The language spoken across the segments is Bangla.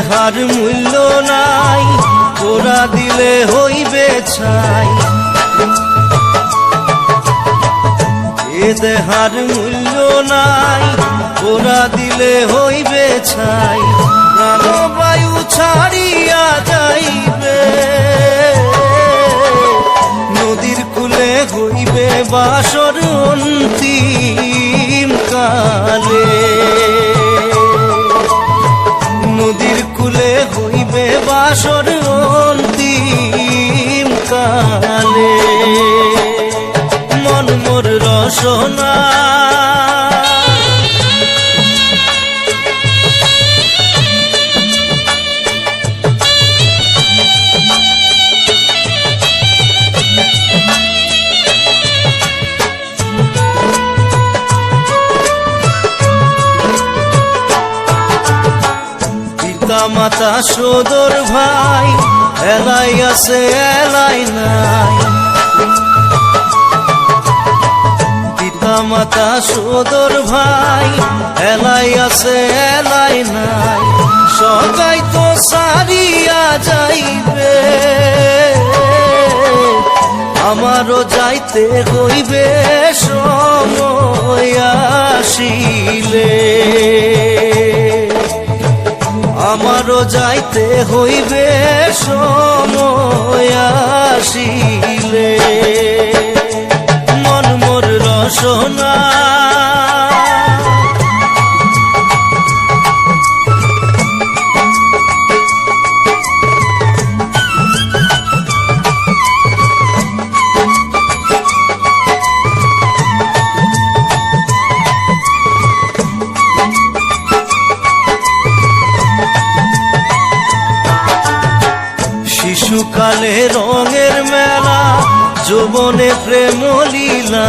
এ দেহার মূল্য নাই, তোরা দিলে হইবে ছাই। এ দেহার মূল্য নাই, তোরা দিলে হইবে ছাই। প্রাণবায়ু ছাড়িয়া যাইবে, নদীর কূলে হইবে বাসর অন্তিম পিতা মাতা সদর ভাই এলাই আছে এলাই নাই। মাতা সদর ভাই, এলাই আছে, এলাই নাই। সবাই তো সারিয়া যাইবে। আমারও যাইতে হইবে, সময় আসিলে। আমারও যাইতে হইবে, সময় আসিলে। রসনা শিশুকালে রঙের মেলা যৌবনে প্রেম লীলা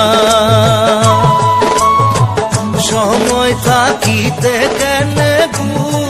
ಕನಗೂ